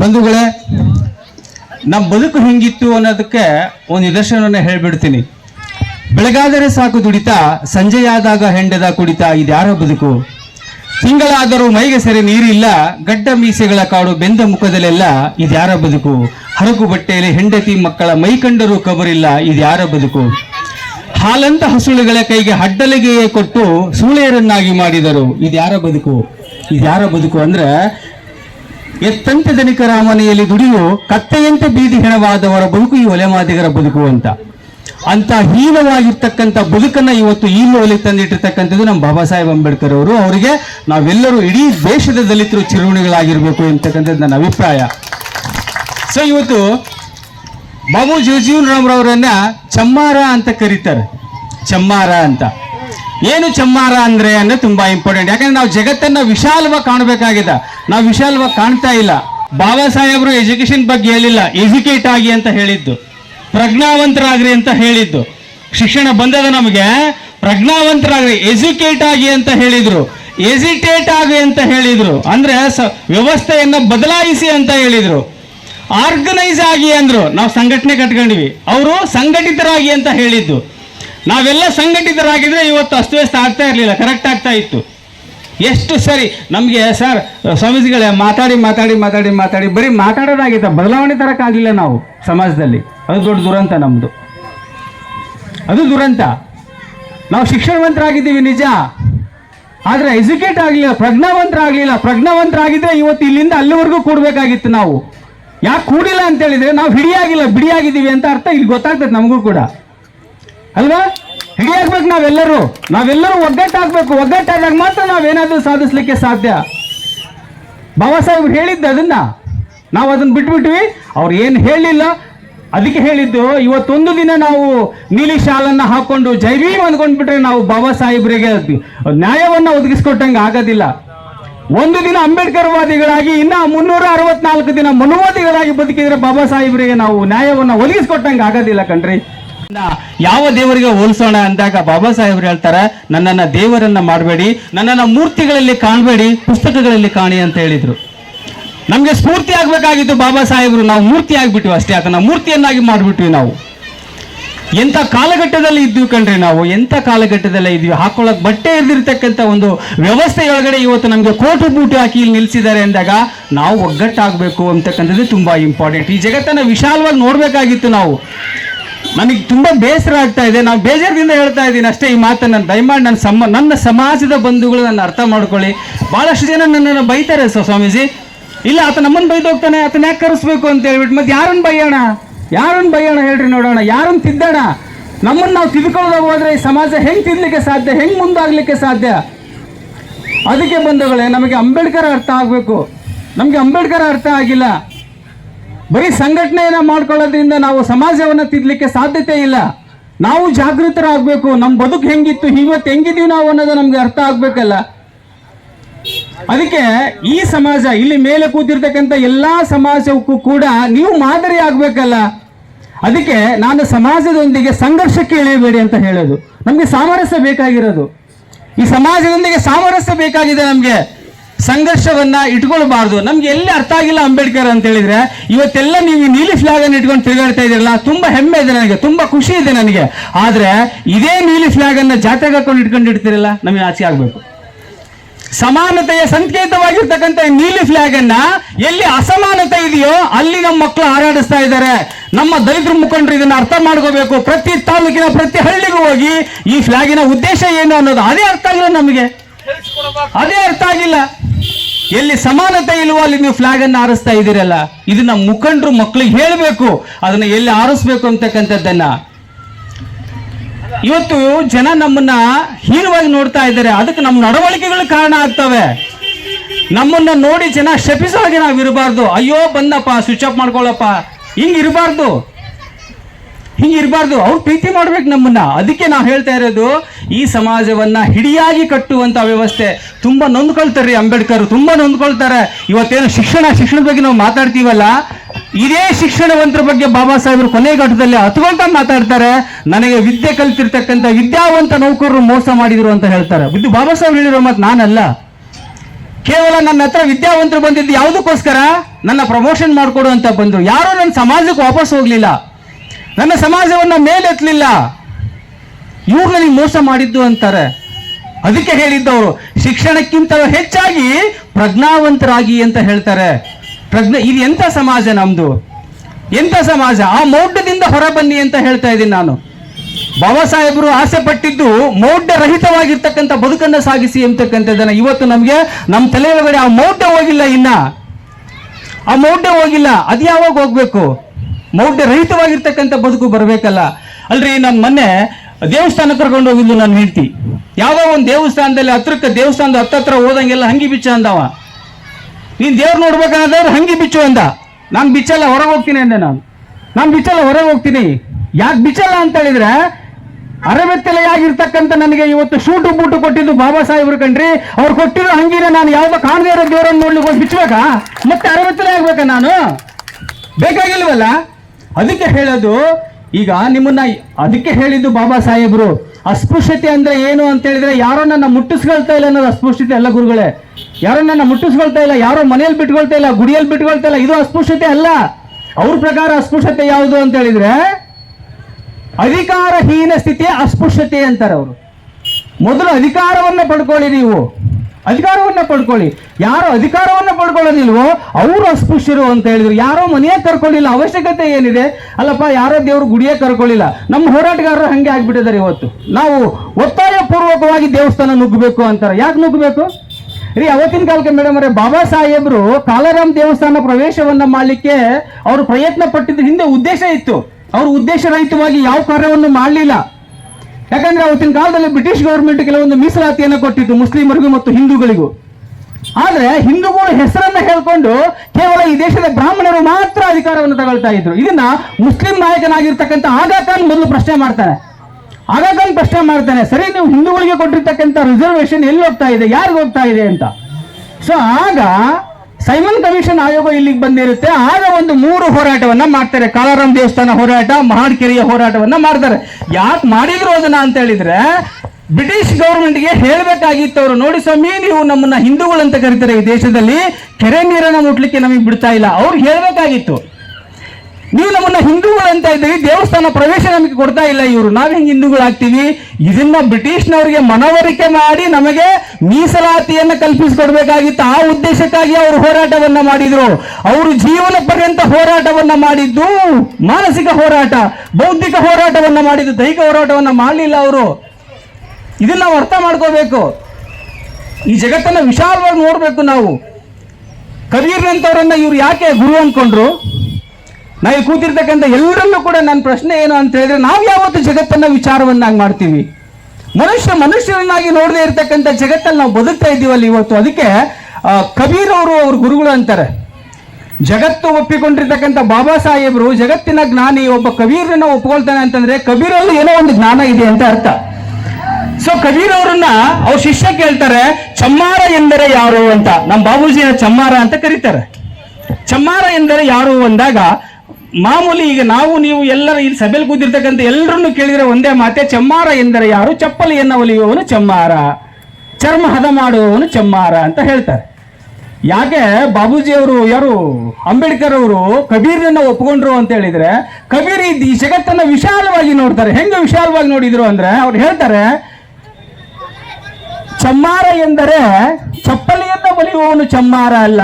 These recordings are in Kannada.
ಬಂಧುಗಳೇ ನಮ್ಮ ಬದುಕು ಹೆಂಗಿತ್ತು ಅನ್ನೋದಕ್ಕೆ ಒಂದು ನಿದರ್ಶನವನ್ನು ಹೇಳ್ಬಿಡ್ತೀನಿ. ಬೆಳಗಾದರೆ ಸಾಕು ದುಡಿತ ಸಂಜೆಯಾದಾಗ ಹೆಂಡದ ಕುಡಿತ, ಇದ್ಯಾರ ಬದುಕು. ತಿಂಗಳಾದರೂ ಮೈಗೆ ಸರಿ ನೀರಿಲ್ಲ, ಗಡ್ಡ ಮೀಸೆಗಳ ಕಾಡು ಬೆಂದ ಮುಖದಲ್ಲೆಲ್ಲ ಇದ್ಯಾರ ಬದುಕು. ಹರಕು ಬಟ್ಟೆಯಲ್ಲಿ ಹೆಂಡತಿ ಮಕ್ಕಳ ಮೈ ಕಂಡರೂ ಕಬರಿಲ್ಲ, ಇದ್ಯಾರ ಬದುಕು. ಹಾಲಂತ ಹಸುಳುಗಳ ಕೈಗೆ ಹಡ್ಡಲಿಗೆಯೇ ಕೊಟ್ಟು ಸೂಳೆಯರನ್ನಾಗಿ ಮಾಡಿದರು, ಇದ್ಯಾರ ಬದುಕು. ಇದ್ಯಾರ ಬದುಕು ಅಂದ್ರೆ ಎತ್ತಂತೆ ಧನಿಕರ ಮನೆಯಲ್ಲಿ ದುಡಿಯೋ ಕತ್ತೆಯಂತೆ ಬೀದಿ ಹೆಣವಾದವರ ಬದುಕು ಈ ಒಲೆಮಾದಿಗರ ಬದುಕು ಅಂತ. ಅಂತ ಹೀನವಾಗಿರ್ತಕ್ಕಂಥ ಬದುಕನ್ನ ಇವತ್ತು ಈ ಒಲೆಗೆ ತಂದಿಟ್ಟಿರ್ತಕ್ಕಂಥದ್ದು ನಮ್ಮ ಬಾಬಾ ಸಾಹೇಬ್ ಅಂಬೇಡ್ಕರ್ ಅವರು. ಅವರಿಗೆ ನಾವೆಲ್ಲರೂ ಇಡೀ ದೇಶದ ದಲಿತರು ಚಿರುಣಿಗಳಾಗಿರ್ಬೇಕು ಎಂತಕ್ಕಂಥದ್ದು ನನ್ನ ಅಭಿಪ್ರಾಯ. ಸೊ ಇವತ್ತು ಬಾಬು ಜಗಜೀವನ್ ರಾಮ್ರವರನ್ನ ಚಮ್ಮಾರ ಅಂತ ಕರೀತಾರೆ. ಚಮ್ಮಾರ ಅಂತ. ಏನು ಚಮ್ಮಾರ ಅಂದ್ರೆ ಅಂದ್ರೆ ತುಂಬಾ ಇಂಪಾರ್ಟೆಂಟ್ ಯಾಕಂದ್ರೆ ನಾವು ಜಗತ್ತನ್ನ ವಿಶಾಲವಾಗಿ ಕಾಣಬೇಕಾಗಿದೆ. ನಾವು ವಿಶಾಲವಾಗಿ ಕಾಣ್ತಾ ಇಲ್ಲ. ಬಾಬಾ ಸಾಹೇಬರು ಎಜುಕೇಶನ್ ಬಗ್ಗೆ ಹೇಳಿಲ್ಲ. ಎಜುಕೇಟ್ ಆಗಿ ಅಂತ ಹೇಳಿದ್ದು. ಪ್ರಜ್ಞಾವಂತರಾಗ್ರಿ ಅಂತ ಹೇಳಿದ್ದು. ಶಿಕ್ಷಣ ಬಂದದ ನಮಗೆ ಪ್ರಜ್ಞಾವಂತರಾಗ್ರಿ ಎಜುಕೇಟ್ ಆಗಿ ಅಂತ ಹೇಳಿದ್ರು. ಎಜಿಟೇಟ್ ಆಗಿ ಅಂತ ಹೇಳಿದ್ರು. ಅಂದ್ರೆ ವ್ಯವಸ್ಥೆಯನ್ನ ಬದಲಾಯಿಸಿ ಅಂತ ಹೇಳಿದ್ರು. ಆರ್ಗನೈಸ್ ಆಗಿ ಅಂದ್ರು. ನಾವು ಸಂಘಟನೆ ಕಟ್ಕೊಂಡಿವಿ. ಅವರು ಸಂಘಟಿತರಾಗಿ ಅಂತ ಹೇಳಿದ್ದು. ನಾವೆಲ್ಲ ಸಂಘಟಿತರಾಗಿದ್ರೆ ಇವತ್ತು ಅಸ್ತವ್ಯಸ್ತ ಆಗ್ತಾ ಇರಲಿಲ್ಲ ಕರೆಕ್ಟ್ ಆಗ್ತಾ ಇತ್ತು. ಎಷ್ಟು ಸರಿ ನಮಗೆ ಸರ್ ಸ್ವಾಮೀಜಿಗಳೇ ಮಾತಾಡಿ ಮಾತಾಡಿ ಮಾತಾಡಿ ಮಾತಾಡಿ, ಬರೀ ಮಾತಾಡೋದಾಗಿತ್ತ ಬದಲಾವಣೆ ತರಕ್ಕಾಗಲಿಲ್ಲ ನಾವು ಸಮಾಜದಲ್ಲಿ. ಅದು ದೊಡ್ಡ ದುರಂತ ನಮ್ಮದು ಅದು ದುರಂತ. ನಾವು ಶಿಕ್ಷಣವಂತರಾಗಿದ್ದೀವಿ, ನಿಜ. ಆದರೆ ಎಜುಕೇಟ್ ಆಗಲಿಲ್ಲ, ಪ್ರಜ್ಞಾವಂತರಾಗಲಿಲ್ಲ ಪ್ರಜ್ಞಾವಂತರಾಗಿದ್ದರೆ ಇವತ್ತು ಇಲ್ಲಿಂದ ಅಲ್ಲಿವರೆಗೂ ಕೂಡಬೇಕಾಗಿತ್ತು ನಾವು. ಯಾಕೆ ಕೂಡಿಲ್ಲ ಅಂತೇಳಿದರೆ ನಾವು ಹಿಡಿಯಾಗಿಲ್ಲ, ಬಿಡಿಯಾಗಿದ್ದೀವಿ ಅಂತ ಅರ್ಥ ಇಲ್ಲಿ ಗೊತ್ತಾಗ್ತದೆ ನಮಗೂ ಕೂಡ. ಅಲ್ವಾ? ಹಿಡಿಯಾಗ್ಬೇಕು ನಾವೆಲ್ಲರೂ. ನಾವೆಲ್ಲರೂ ಒಗ್ಗಟ್ಟಾಗಬೇಕು ಒಗ್ಗಟ್ಟಾದಾಗ ಮಾತ್ರ ನಾವೇನಾದರೂ ಸಾಧಿಸ್ಲಿಕ್ಕೆ ಸಾಧ್ಯ. ಬಾಬಾ ಸಾಹೇಬ್ ಹೇಳಿದ್ದು ಅದನ್ನ? ನಾವು ಅದನ್ನ ಬಿಟ್ಬಿಟ್ವಿ. ಅವ್ರು ಏನು ಹೇಳಿಲ್ಲ? ಅದಕ್ಕೆ ಹೇಳಿದ್ದು, ಇವತ್ತೊಂದು ದಿನ ನಾವು ನೀಲಿ ಶಾಲನ್ನ ಹಾಕೊಂಡು ಜೈ ಭೀಮ್ ಅಂದ್ಕೊಂಡ್ಬಿಟ್ರೆ ನಾವು ಬಾಬಾ ಸಾಹೇಬ್ರಿಗೆ ನ್ಯಾಯವನ್ನ ಒದಗಿಸ್ಕೊಟ್ಟಂಗೆ ಆಗೋದಿಲ್ಲ. ಒಂದು ದಿನ ಅಂಬೇಡ್ಕರ್ ವಾದಿಗಳಾಗಿ ಇನ್ನ ಮುನ್ನೂರ ಅರವತ್ನಾಲ್ಕು ದಿನ ಮನುವಾದಿಗಳಾಗಿ ಬದುಕಿದ್ರೆ ಬಾಬಾ ಸಾಹೇಬ್ರಿಗೆ ನಾವು ನ್ಯಾಯವನ್ನ ಒದಗಿಸ್ಕೊಟ್ಟಂಗೆ ಆಗೋದಿಲ್ಲ ಕಣ್ರಿ. ಯಾವ ದೇವರಿಗೆ ಹೋಲಿಸೋಣ ಅಂದಾಗ ಬಾಬಾ ಸಾಹೇಬ್ರು ಹೇಳ್ತಾರೆ, ನನ್ನನ್ನ ದೇವರನ್ನ ಮಾಡಬೇಡಿ, ನನ್ನನ್ನ ಮೂರ್ತಿಗಳಲ್ಲಿ ಕಾಣಬೇಡಿ, ಪುಸ್ತಕಗಳಲ್ಲಿ ಕಾಣಿ ಅಂತ ಹೇಳಿದ್ರು. ನಮಗೆ ಸ್ಫೂರ್ತಿ ಆಗ್ಬೇಕಾಗಿತ್ತು ಬಾಬಾ ಸಾಹೇಬ್ರು, ನಾವು ಮೂರ್ತಿ ಆಗ್ಬಿಟ್ವಿ ಅಷ್ಟೇ ಅದನ್ನ ಮೂರ್ತಿಯನ್ನಾಗಿ ಮಾಡಿಬಿಟ್ವಿ ನಾವು. ಎಂಥ ಕಾಲಘಟ್ಟದಲ್ಲಿ ಇದ್ವಿ ಕಣ್ರಿ ನಾವು, ಎಂಥ ಕಾಲಘಟ್ಟದಲ್ಲೇ ಇದ್ವಿ, ಹಾಕೊಳ್ಳೋಕೆ ಬಟ್ಟೆ ಇರ್ದಿರ್ತಕ್ಕಂಥ ಒಂದು ವ್ಯವಸ್ಥೆಯೊಳಗಡೆ ಇವತ್ತು ನಮಗೆ ಕೋಟು ಬೂಟು ಹಾಕಿ ಇಲ್ಲಿ ನಿಲ್ಲಿಸಿದ್ದಾರೆ ಅಂದಾಗ ನಾವು ಒಗ್ಗಟ್ಟಾಗಬೇಕು ಅಂತಕ್ಕಂಥದ್ದು ತುಂಬಾ ಇಂಪಾರ್ಟೆಂಟ್ ಈ ಜಗತ್ತನ್ನ ವಿಶಾಲವಾಗಿ ನೋಡಬೇಕಾಗಿತ್ತು ನಾವು. ನನಗೆ ತುಂಬಾ ಬೇಸರ ಆಗ್ತಾ ಇದೆ. ನಾವು ಬೇಜಾರದಿಂದ ಹೇಳ್ತಾ ಇದ್ದೀನಿ ಅಷ್ಟೇ ಈ ಮಾತನ್ನ. ದಯಮಾಡಿ ನನ್ನ ಸಮ, ನನ್ನ ಸಮಾಜದ ಬಂಧುಗಳು ನನ್ನ ಅರ್ಥ ಮಾಡ್ಕೊಳ್ಳಿ. ಭಾಳಷ್ಟು ಜನ ನನ್ನನ್ನು ಬೈತಾರೆ ಸೊ ಸ್ವಾಮೀಜಿ. ಇಲ್ಲ, ಆತ ನಮ್ಮನ್ನು ಬೈದು ಹೋಗ್ತಾನೆ, ಆತನ ಯಾಕೆ ಕರೆಸ್ಬೇಕು ಅಂತ ಹೇಳ್ಬಿಟ್ಟು ಮತ್ತೆ ಯಾರನ್ನು ಬೈಯೋಣ? ಯಾರನ್ನು ಬೈಯೋಣ ಹೇಳ್ರಿ ನೋಡೋಣ. ಯಾರನ್ನು ತಿದ್ದೋಣ? ನಮ್ಮನ್ನು ನಾವು ತಿದ್ಕೊಳ್ಳೋದಾಗ ಹೋದ್ರೆ ಈ ಸಮಾಜ ಹೆಂಗೆ ತಿದ್ದಲಿಕ್ಕೆ ಸಾಧ್ಯ? ಹೆಂಗೆ ಮುಂದಾಗಲಿಕ್ಕೆ ಸಾಧ್ಯ? ಅದಕ್ಕೆ ಬಂಧುಗಳೇ, ನಮಗೆ ಅಂಬೇಡ್ಕರ್ ಅರ್ಥ ಆಗಬೇಕು. ನಮಗೆ ಅಂಬೇಡ್ಕರ್ ಅರ್ಥ ಆಗಿಲ್ಲ. ಬರೀ ಸಂಘಟನೆಯನ್ನ ಮಾಡ್ಕೊಳ್ಳೋದ್ರಿಂದ ನಾವು ಸಮಾಜವನ್ನ ತಿದ್ದಲಿಕ್ಕೆ ಸಾಧ್ಯತೆ ಇಲ್ಲ. ನಾವು ಜಾಗೃತರಾಗಬೇಕು ನಮ್ಮ ಬದುಕು ಹೆಂಗಿತ್ತು ಇವತ್ತು ಹೆಂಗಿದೀವಿ ನಾವು ಅನ್ನೋದು ನಮ್ಗೆ ಅರ್ಥ ಆಗ್ಬೇಕಲ್ಲ. ಅದಕ್ಕೆ ಈ ಸಮಾಜ, ಇಲ್ಲಿ ಮೇಲೆ ಕೂತಿರ್ತಕ್ಕಂಥ ಎಲ್ಲಾ ಸಮಾಜಕ್ಕೂ ಕೂಡ ನೀವು ಮಾದರಿ ಆಗ್ಬೇಕಲ್ಲ. ಅದಕ್ಕೆ ನಾನು ಸಮಾಜದೊಂದಿಗೆ ಸಂಘರ್ಷಕ್ಕೆ ಇಳಿಯಬೇಡಿ ಅಂತ ಹೇಳೋದು. ನಮಗೆ ಸಾಮರಸ್ಯ ಬೇಕಾಗಿರೋದು. ಈ ಸಮಾಜದೊಂದಿಗೆ ಸಾಮರಸ್ಯ ಬೇಕಾಗಿದೆ ನಮಗೆ. ಸಂಘರ್ಷವನ್ನ ಇಟ್ಕೊಳ್ಬಾರ್ದು. ನಮ್ಗೆ ಎಲ್ಲಿ ಅರ್ಥ ಆಗಿಲ್ಲ ಅಂಬೇಡ್ಕರ್ ಅಂತ ಹೇಳಿದ್ರೆ, ಇವತ್ತೆಲ್ಲ ನೀವು ನೀಲಿ ಫ್ಲಾಗ್ ಅನ್ನು ಇಟ್ಕೊಂಡು ತಿರುಗಾಡ್ತಾ ಇದ್ದೀರಲ್ಲ, ತುಂಬಾ ಹೆಮ್ಮೆ ಇದೆ ನನಗೆ, ತುಂಬಾ ಖುಷಿ ಇದೆ ನನಗೆ. ಆದ್ರೆ ಇದೇ ನೀಲಿ ಫ್ಲಾಗ್ ಅನ್ನ ಜಾತ್ರೆಗೆ ಹಾಕೊಂಡು ಇಟ್ಕೊಂಡು ಇಡ್ತೀರಲ್ಲ, ನಮಗೆ ಆಚೆ ಆಗ್ಬೇಕು. ಸಮಾನತೆಯ ಸಂಕೇತವಾಗಿರ್ತಕ್ಕಂಥ ನೀಲಿ ಫ್ಲಾಗ್ ಅನ್ನ ಎಲ್ಲಿ ಅಸಮಾನತೆ ಇದೆಯೋ ಅಲ್ಲಿ ನಮ್ಮ ಮಕ್ಕಳು ಹಾರಾಡಿಸ್ತಾ ಇದ್ದಾರೆ. ನಮ್ಮ ದಲಿತರ ಮುಖಂಡರು ಇದನ್ನ ಅರ್ಥ ಮಾಡ್ಕೋಬೇಕು. ಪ್ರತಿ ತಾಲೂಕಿನ ಪ್ರತಿ ಹಳ್ಳಿಗೂ ಹೋಗಿ ಈ ಫ್ಲಾಗಿನ ಉದ್ದೇಶ ಏನು ಅನ್ನೋದು, ಅದೇ ಅರ್ಥ ಆಗಿಲ್ಲ ನಮಗೆ. ಅದೇ ಅರ್ಥ ಆಗಿಲ್ಲ. ಎಲ್ಲಿ ಸಮಾನತೆ ಇಲ್ವೋ ಅಲ್ಲಿ ನೀವು ಫ್ಲಾಗ್ ಅನ್ನ ಆರಿಸ್ತಾ ಇದ್ದೀರಲ್ಲ ಇದನ್ನ ಮುಖಂಡರು ಮಕ್ಕಳಿಗೆ ಹೇಳಬೇಕು. ಅದನ್ನ ಎಲ್ಲಿ ಆರಿಸ್ಬೇಕು ಅಂತಕ್ಕಂಥದ್ದನ್ನ. ಇವತ್ತು ಜನ ನಮ್ಮನ್ನ ಹೀನವಾಗಿ ನೋಡ್ತಾ ಇದ್ದಾರೆ. ಅದಕ್ಕೆ ನಮ್ಮ ನಡವಳಿಕೆಗಳು ಕಾರಣ ಆಗ್ತವೆ. ನಮ್ಮನ್ನ ನೋಡಿ ಜನ ಶಪಿಸೋ ಹಾಗೆ ನಾವು ಇರಬಾರ್ದು ಅಯ್ಯೋ ಬಂದಪ್ಪ ಸ್ವಿಚ್ ಆಫ್ ಮಾಡ್ಕೊಳ್ಳಪ್ಪ. ಹಿಂಗೆ ಇರಬಾರ್ದು ಹಿಂಗೆ ಇರಬಾರ್ದು ಅವ್ರು ಪ್ರೀತಿ ಮಾಡ್ಬೇಕು ನಮ್ಮನ್ನ. ಅದಕ್ಕೆ ನಾವು ಹೇಳ್ತಾ ಇರೋದು, ಈ ಸಮಾಜವನ್ನ ಹಿಡಿಯಾಗಿ ಕಟ್ಟುವಂತ ವ್ಯವಸ್ಥೆ ತುಂಬಾ ನೊಂದ್ಕೊಳ್ತಾರೆ ಅಂಬೇಡ್ಕರ್. ತುಂಬಾ ನೊಂದ್ಕೊಳ್ತಾರೆ. ಇವತ್ತೇನು ಶಿಕ್ಷಣ, ಶಿಕ್ಷಣದ ಬಗ್ಗೆ ನಾವು ಮಾತಾಡ್ತೀವಲ್ಲ? ಇದೇ ಶಿಕ್ಷಣವಂತರ ಬಗ್ಗೆ ಬಾಬಾ ಸಾಹೇಬರು ಕೊನೆ ಘಟ್ಟದಲ್ಲಿ ಹತ್ಕೊಂತ ಮಾತಾಡ್ತಾರೆ. ನನಗೆ ವಿದ್ಯೆ ಕಲ್ತಿರ್ತಕ್ಕಂಥ ವಿದ್ಯಾವಂತ ನೌಕರರು ಮೋಸ ಮಾಡಿದ್ರು ಅಂತ ಹೇಳ್ತಾರೆ. ಇದು ಬಾಬಾ ಸಾಹೇಬ್ ಹೇಳಿರೋ ಮತ್ತೆ ನಾನಲ್ಲ. ಕೇವಲ ನನ್ನ ಹತ್ರ ವಿದ್ಯಾವಂತರು ಬಂದಿದ್ದು ಯಾವುದಕ್ಕೋಸ್ಕರ? ನನ್ನ ಪ್ರಮೋಷನ್ ಮಾಡಿಕೊಡು ಅಂತ ಬಂದ್ರು. ಯಾರು ನನ್ನ ಸಮಾಜಕ್ಕೆ ವಾಪಸ್ ಹೋಗ್ಲಿಲ್ಲ. ನನ್ನ ಸಮಾಜವನ್ನ ಮೇಲೆತ್ತಲಿಲ್ಲ. ಇವ್ರು ನನಗೆ ಮೋಸ ಮಾಡಿದ್ದು ಅಂತಾರೆ. ಅದಕ್ಕೆ ಹೇಳಿದ್ದವರು, ಶಿಕ್ಷಣಕ್ಕಿಂತ ಹೆಚ್ಚಾಗಿ ಪ್ರಜ್ಞಾವಂತರಾಗಿ ಅಂತ ಹೇಳ್ತಾರೆ. ಪ್ರಜ್ಞೆ, ಇದು ಎಂಥ ಸಮಾಜ ನಮ್ದು? ಎಂಥ ಸಮಾಜ? ಆ ಮೌಢ್ಯದಿಂದ ಹೊರ ಬನ್ನಿ ಅಂತ ಹೇಳ್ತಾ ಇದ್ದೀನಿ ನಾನು. ಬಾಬಾ ಸಾಹೇಬರು ಆಸೆ ಪಟ್ಟಿದ್ದು ಮೌಢ್ಯ ರಹಿತವಾಗಿರ್ತಕ್ಕಂಥ ಬದುಕನ್ನ ಸಾಗಿಸಿ ಅಂತಕ್ಕಂಥದ್ದನ್ನ ಇವತ್ತು ನಮಗೆ ನಮ್ಮ ತಲೆ ಒಳಗಡೆ ಆ ಮೌಢ್ಯ ಹೋಗಿಲ್ಲ ಇನ್ನ. ಆ ಮೌಢ್ಯ ಹೋಗಿಲ್ಲ. ಅದು ಯಾವಾಗ ಹೋಗ್ಬೇಕು? ಮೌಢ್ಯ ರಹಿತವಾಗಿರ್ತಕ್ಕಂಥ ಬದುಕು ಬರಬೇಕಲ್ಲ. ಅಲ್ರಿ ನಾನು ಮೊನ್ನೆ ದೇವಸ್ಥಾನ ಕರ್ಕೊಂಡು ಹೋಗಿದ್ದು ನಾನು ಹೇಳ್ತಿ ಯಾವುದೋ ಒಂದು ದೇವಸ್ಥಾನದಲ್ಲಿ ಹತ್ರಕ್ಕೆ ದೇವಸ್ಥಾನದ ಹತ್ತತ್ರ ಹೋದಂಗೆಲ್ಲ ಹಂಗಿ ಬಿಚ್ಚ ಅಂದವ. ನೀನ್ ದೇವ್ರು ನೋಡ್ಬೇಕಾದ್ರೆ ಹಂಗಿ ಬಿಚ್ಚು ಅಂದ. ನಾನು ಬಿಚ್ಚಲ್ಲ, ಹೊರಗೆ ಹೋಗ್ತೀನಿ ಅಂದೆ ನಾನು. ನಾನು ಬಿಚ್ಚಲ್ಲ, ಹೊರಗೆ ಹೋಗ್ತೀನಿ. ಯಾಕೆ ಬಿಚ್ಚಲ್ಲ ಅಂತ ಹೇಳಿದ್ರೆ ಅರಬೆತ್ತಲೆಯಾಗಿರ್ತಕ್ಕಂಥ ನನಗೆ ಇವತ್ತು ಶೂಟು ಬೂಟು ಕೊಟ್ಟಿದ್ದು ಬಾಬಾ ಸಾಹೇಬ್ರು ಕಣ್ರಿ. ಅವ್ರು ಕೊಟ್ಟಿರೋ ಹಂಗಿನ ನಾನು ಯಾವ್ದು ಕಾಣದೇ ಇರೋ ದೇವರನ್ನು ನೋಡ್ಲಿಕ್ಕೆ ಹೋಗಿ ಬಿಚ್ಚಬೇಕಾ? ಮತ್ತೆ ಅರೆಬೆತ್ತಲೆ ಆಗ್ಬೇಕಾ ನಾನು? ಬೇಕಾಗಿಲ್ವಲ್ಲ? ಅದಕ್ಕೆ ಹೇಳೋದು, ಈಗ ನಿಮ್ಮನ್ನ ಅದಕ್ಕೆ ಹೇಳಿದ್ದು ಬಾಬಾ ಸಾಹೇಬ್ರು, ಅಸ್ಪೃಶ್ಯತೆ ಅಂದ್ರೆ ಏನು ಅಂತ ಹೇಳಿದ್ರೆ ಯಾರೋ ನನ್ನ ಮುಟ್ಟಿಸ್ಕೊಳ್ತಾ ಇಲ್ಲ ಅನ್ನೋದು ಅಸ್ಪೃಶ್ಯತೆ ಅಲ್ಲ ಗುರುಗಳೇ. ಯಾರೋ ನನ್ನ ಮುಟ್ಟಿಸ್ಕೊಳ್ತಾ ಇಲ್ಲ, ಯಾರೋ ಮನೆಯಲ್ಲಿ ಬಿಟ್ಕೊಳ್ತಾ ಇಲ್ಲ, ಗುಡಿಯಲ್ಲಿ ಬಿಟ್ಕೊಳ್ತಾ ಇಲ್ಲ, ಇದು ಅಸ್ಪೃಶ್ಯತೆ ಅಲ್ಲ. ಅವ್ರ ಪ್ರಕಾರ ಅಸ್ಪೃಶ್ಯತೆ ಯಾವುದು ಅಂತ ಹೇಳಿದ್ರೆ, ಅಧಿಕಾರಹೀನ ಸ್ಥಿತಿ ಅಸ್ಪೃಶ್ಯತೆ ಅಂತಾರೆ ಅವರು. ಮೊದಲು ಅಧಿಕಾರವನ್ನ ಪಡ್ಕೊಳ್ಳಿ ನೀವು. ಅಧಿಕಾರವನ್ನ ಪಡ್ಕೊಳ್ಳಿ. ಯಾರು ಅಧಿಕಾರವನ್ನ ಪಡ್ಕೊಳ್ಳೋದಿಲ್ವೋ ಅವರು ಅಸ್ಪೃಶ್ಯರು ಅಂತ ಹೇಳಿದ್ರು. ಯಾರೋ ಮನೆಯೇ ಕರ್ಕೊಳ್ಳಿಲ್ಲ. ಅವಶ್ಯಕತೆ ಏನಿದೆ? ಅಲ್ಲಪ್ಪ, ಯಾರೋ ದೇವರು ಗುಡಿಯೇ ಕರ್ಕೊಳ್ಳಿಲ್ಲ. ನಮ್ಮ ಹೋರಾಟಗಾರರು ಹಂಗೆ ಆಗ್ಬಿಟ್ಟಿದ್ದಾರೆ ಇವತ್ತು. ನಾವು ಒತ್ತಾಯ ಪೂರ್ವಕವಾಗಿ ದೇವಸ್ಥಾನ ನುಗ್ಗಬೇಕು ಅಂತಾರೆ. ಯಾಕೆ ನುಗ್ಗಬೇಕು? ರೀ, ಅವತ್ತಿನ ಕಾಲಕ್ಕೆ ಮೇಡಮ್ ಅವರೇ, ಬಾಬಾ ಸಾಹೇಬರು ಕಾಲರಾಮ್ ದೇವಸ್ಥಾನ ಪ್ರವೇಶವನ್ನ ಮಾಡಲಿಕ್ಕೆ ಅವರು ಪ್ರಯತ್ನ ಪಟ್ಟಿದ್ದು ಹಿಂದೆ ಉದ್ದೇಶ ಇತ್ತು. ಅವರು ಉದ್ದೇಶ ರಹಿತವಾಗಿ ಯಾವ ಕಾರ್ಯವನ್ನು ಮಾಡಲಿಲ್ಲ. ಯಾಕಂದ್ರೆ ಅವತ್ತಿನ ಕಾಲದಲ್ಲಿ ಬ್ರಿಟಿಷ್ ಗೌರ್ಮೆಂಟ್ ಕೆಲವೊಂದು ಮೀಸಲಾತಿಯನ್ನು ಕೊಟ್ಟಿತ್ತು ಮುಸ್ಲಿಮರಿಗೂ ಮತ್ತು ಹಿಂದೂಗಳಿಗೂ. ಆದ್ರೆ ಹಿಂದೂಗಳು ಹೆಸರನ್ನ ಹೇಳ್ಕೊಂಡು ಕೇವಲ ಈ ದೇಶದ ಬ್ರಾಹ್ಮಣರು ಮಾತ್ರ ಅಧಿಕಾರವನ್ನು ತಗೊಳ್ತಾ ಇದ್ರು. ಇದನ್ನ ಮುಸ್ಲಿಂ ನಾಯಕನಾಗಿರ್ತಕ್ಕಂಥ ಆಗಾ ಮೊದಲು ಪ್ರಶ್ನೆ ಮಾಡ್ತಾರೆ ಆಗಾ ಪ್ರಶ್ನೆ ಮಾಡ್ತಾನೆ, ಸರಿ, ನೀವು ಹಿಂದೂಗಳಿಗೆ ಕೊಟ್ಟಿರ್ತಕ್ಕಂಥ ರಿಸರ್ವೇಶನ್ ಎಲ್ಲಿ ಹೋಗ್ತಾ ಇದೆ? ಯಾರಿಗೆ ಹೋಗ್ತಾ ಇದೆ? ಅಂತ. ಸೊ ಆಗ ಸೈಮನ್ ಕಮಿಷನ್ ಆಯೋಗ ಇಲ್ಲಿಗೆ ಬಂದಿರುತ್ತೆ. ಆಗ ಒಂದು ಮೂರು ಹೋರಾಟವನ್ನ ಮಾಡ್ತಾರೆ. ಕಾಲಾರಾಮ್ ದೇವಸ್ಥಾನ ಹೋರಾಟ, ಮಹಾಡ್ಕೆರೆಯ ಹೋರಾಟವನ್ನ ಮಾಡ್ತಾರೆ. ಯಾಕೆ ಮಾಡಿದ್ರು ಅದನ್ನ ಅಂತ ಹೇಳಿದ್ರೆ, ಬ್ರಿಟಿಷ್ ಗೌರ್ಮೆಂಟ್ಗೆ ಹೇಳಬೇಕಾಗಿತ್ತು ಅವರು, ನೋಡಿ ಸ್ವಾಮಿ, ನೀವು ನಮ್ಮನ್ನ ಅಂತ ಕರೀತಾರೆ ಈ ದೇಶದಲ್ಲಿ. ಕೆರೆ ನೀರನ್ನ ಮುಟ್ಲಿಕ್ಕೆ ನಮಗೆ ಬಿಡ್ತಾ ಇಲ್ಲ. ಅವ್ರು ಹೇಳ್ಬೇಕಾಗಿತ್ತು. ನೀವು ನಮ್ಮನ್ನ ಹಿಂದೂಗಳು ಅಂತ ಇದ್ದೀವಿ ದೇವಸ್ಥಾನ ಪ್ರವೇಶ ನಮಗೆ ಕೊಡ್ತಾ ಇಲ್ಲ ಇವರು. ನಾವು ಹೆಂಗೆ ಹಿಂದೂಗಳಾಗ್ತೀವಿ ಇದನ್ನ ಬ್ರಿಟಿಷ್ನವರಿಗೆ ಮನವರಿಕೆ ಮಾಡಿ ನಮಗೆ ಮೀಸಲಾತಿಯನ್ನ ಕಲ್ಪಿಸಿಕೊಡ್ಬೇಕಾಗಿತ್ತು. ಆ ಉದ್ದೇಶಕ್ಕಾಗಿ ಅವರು ಹೋರಾಟವನ್ನ ಮಾಡಿದ್ರು. ಅವರು ಜೀವನ ಪರ್ಯಂತ ಹೋರಾಟವನ್ನ ಮಾಡಿದ್ದು ಮಾನಸಿಕ ಹೋರಾಟ, ಬೌದ್ಧಿಕ ಹೋರಾಟವನ್ನ ಮಾಡಿದ್ದು. ದೈಹಿಕ ಹೋರಾಟವನ್ನ ಮಾಡಲಿಲ್ಲ ಅವರು. ಇದನ್ನ ನಾವು ಅರ್ಥ ಮಾಡ್ಕೋಬೇಕು. ಈ ಜಗತ್ತನ್ನ ವಿಶಾಲವಾಗಿ ನೋಡಬೇಕು ನಾವು. ಕಬೀರ್ನಂತವರನ್ನ ಇವ್ರು ಯಾಕೆ ಗುರು ಅನ್ಕೊಂಡ್ರು? ನಾವು ಇಲ್ಲಿ ಕೂತಿರ್ತಕ್ಕಂಥ ಎಲ್ಲರಲ್ಲೂ ಕೂಡ ನನ್ನ ಪ್ರಶ್ನೆ ಏನು ಅಂತ ಹೇಳಿದ್ರೆ, ನಾವು ಯಾವತ್ತು ಜಗತ್ತನ್ನ ವಿಚಾರವನ್ನಾಗಿ ಮಾಡ್ತೀವಿ? ಮನುಷ್ಯ ಮನುಷ್ಯರನ್ನಾಗಿ ನೋಡದೆ ಇರತಕ್ಕಂಥ ಜಗತ್ತಲ್ಲಿ ನಾವು ಬದುಕ್ತಾ ಇದ್ದೀವಲ್ಲ ಇವತ್ತು. ಅದಕ್ಕೆ ಕಬೀರ್ ಅವರು ಅವ್ರ ಗುರುಗಳು ಅಂತಾರೆ. ಜಗತ್ತು ಒಪ್ಪಿಕೊಂಡಿರ್ತಕ್ಕಂಥ ಬಾಬಾ ಸಾಹೇಬರು ಜಗತ್ತಿನ ಜ್ಞಾನಿ, ಒಬ್ಬ ಕಬೀರನ್ನ ಒಪ್ಕೊಳ್ತಾನೆ ಅಂತಂದ್ರೆ ಕಬೀರಲ್ಲಿ ಏನೋ ಒಂದು ಜ್ಞಾನ ಇದೆ ಅಂತ ಅರ್ಥ. ಸೊ ಕಬೀರ್ ಅವರನ್ನ ಅವ್ರ ಶಿಷ್ಯ ಕೇಳ್ತಾರೆ, ಚಮ್ಮಾರ ಎಂದರೆ ಯಾರು ಅಂತ. ನಮ್ಮ ಬಾಬೂಜಿನ ಚಮ್ಮಾರ ಅಂತ ಕರೀತಾರೆ. ಚಮ್ಮಾರ ಎಂದರೆ ಯಾರು ಅಂದಾಗ ಮಾಮೂಲಿ ಈಗ ನಾವು, ನೀವು ಎಲ್ಲರ ಇಲ್ಲಿ ಸಭೆಯಲ್ಲಿ ಕೂತಿರ್ತಕ್ಕಂಥ ಎಲ್ಲರನ್ನು ಕೇಳಿದ್ರೆ ಒಂದೇ ಮಾತೆ, ಚಮ್ಮಾರ ಎಂದರೆ ಯಾರು? ಚಪ್ಪಲಿಯನ್ನು ಒಲಿಯುವವನು ಚಮ್ಮಾರ. ಚರ್ಮ ಹದ ಮಾಡುವವನು ಚಮ್ಮಾರ ಅಂತ ಹೇಳ್ತಾರೆ. ಯಾಕೆ? ಬಾಬೂಜಿ ಅವರು ಯಾರು? ಅಂಬೇಡ್ಕರ್ ಅವರು ಕಬೀರ್ನನ್ನ ಒಪ್ಕೊಂಡ್ರು ಅಂತ ಹೇಳಿದ್ರೆ, ಕಬೀರ್ ಈ- ಜಗತ್ತನ್ನ ವಿಶಾಲವಾಗಿ ನೋಡ್ತಾರೆ. ಹೆಂಗೆ ವಿಶಾಲವಾಗಿ ನೋಡಿದ್ರು ಅಂದ್ರೆ, ಅವ್ರು ಹೇಳ್ತಾರೆ, ಚಮ್ಮಾರ ಎಂದರೆ ಚಪ್ಪಲಿಯನ್ನ ಒಲಿಯುವವನು ಚಮ್ಮಾರ ಅಲ್ಲ,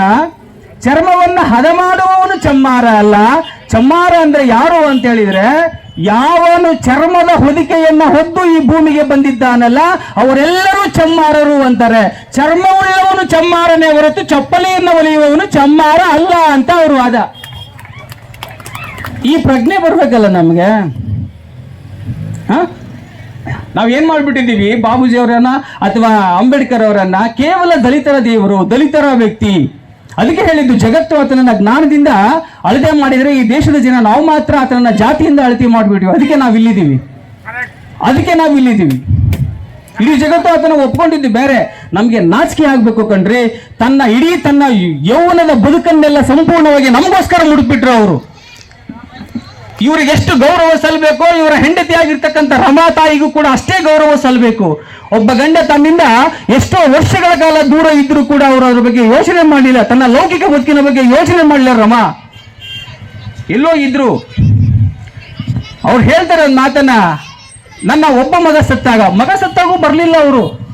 ಚರ್ಮವನ್ನ ಹದ ಮಾಡುವವನು ಚಮ್ಮಾರ ಅಲ್ಲ ಚಮ್ಮಾರ ಅಂದ್ರೆ ಯಾರು ಅಂತ ಹೇಳಿದ್ರೆ ಯಾವನು ಚರ್ಮದ ಹೊದಿಕೆಯನ್ನ ಹೊದ್ದು ಈ ಭೂಮಿಗೆ ಬಂದಿದ್ದಾನಲ್ಲ, ಅವರೆಲ್ಲರೂ ಚಮ್ಮಾರರು ಅಂತಾರೆ. ಚರ್ಮವುಳ್ಳವನು ಚಮ್ಮಾರನೇ ಹೊರತು ಚಪ್ಪಲಿಯನ್ನ ಒಲಿಯುವವನು ಚಮ್ಮಾರ ಅಲ್ಲ ಅಂತ ಅವರು ವಾದ. ಈ ಪ್ರಜ್ಞೆ ಬರ್ಬೇಕಲ್ಲ ನಮ್ಗೆ? ಹ? ನಾವ್ ಏನ್ ಮಾಡ್ಬಿಟ್ಟಿದ್ದೀವಿ? ಬಾಬೂಜಿ ಅವರನ್ನ ಅಥವಾ ಅಂಬೇಡ್ಕರ್ ಅವರನ್ನ ಕೇವಲ ದಲಿತರ ದೇವರು, ದಲಿತರ ವ್ಯಕ್ತಿ. ಅದಕ್ಕೆ ಹೇಳಿದ್ದು, ಜಗತ್ತು ಆತನನ್ನ ಜ್ಞಾನದಿಂದ ಅಳತೆ ಮಾಡಿದರೆ ಈ ದೇಶದ ಜನ ನಾವು ಮಾತ್ರ ಆತನನ್ನ ಜಾತಿಯಿಂದ ಅಳತೆ ಮಾಡ್ಬಿಟ್ಟಿವಿ ಅದಕ್ಕೆ ನಾವು ಇಲ್ಲಿದ್ದೀವಿ. ಅದಕ್ಕೆ ನಾವು ಇಲ್ಲಿದ್ದೀವಿ. ಇಡೀ ಜಗತ್ತು ಆತನ ಒಪ್ಕೊಂಡಿದ್ದು ಬೇರೆ. ನಮಗೆ ನಾಚಿಕೆ ಆಗ್ಬೇಕು ಕಣ್ರಿ. ತನ್ನ ಇಡೀ ತನ್ನ ಯೌವನದ ಬದುಕನ್ನೆಲ್ಲ ಸಂಪೂರ್ಣವಾಗಿ ನಮಗೋಸ್ಕರ ಮುಡುಕ್ಬಿಟ್ರು ಅವರು. ಇವರಿಗೆ ಎಷ್ಟು ಗೌರವ ಸಲ್ಲಬೇಕು ಇವರ ಹೆಂಡತಿಯಾಗಿರ್ತಕ್ಕಂಥ ರಮಾ ತಾಯಿಗೂ ಕೂಡ ಅಷ್ಟೇ ಗೌರವ ಸಲ್ಲಬೇಕು ಒಬ್ಬ ಗಂಡ ತನ್ನಿಂದ ಎಷ್ಟೋ ವರ್ಷಗಳ ಕಾಲ ದೂರ ಇದ್ರೂ ಕೂಡ ಅವರು ಅದ್ರ ಬಗ್ಗೆ ಯೋಚನೆ ಮಾಡಲಿಲ್ಲ. ತನ್ನ ಲೌಕಿಕ ಬದುಕಿನ ಬಗ್ಗೆ ಯೋಚನೆ ಮಾಡಲಿಲ್ಲ ರಮ. ಎಲ್ಲೋ ಇದ್ರು. ಅವ್ರು ಹೇಳ್ತಾರೆ ಒಂದು ಮಾತನ್ನ, ನನ್ನ ಒಬ್ಬ ಮಗ ಸತ್ತಾಗ. ಮಗ ಸತ್ತಾಗೂ ಬರಲಿಲ್ಲ ಅವರು.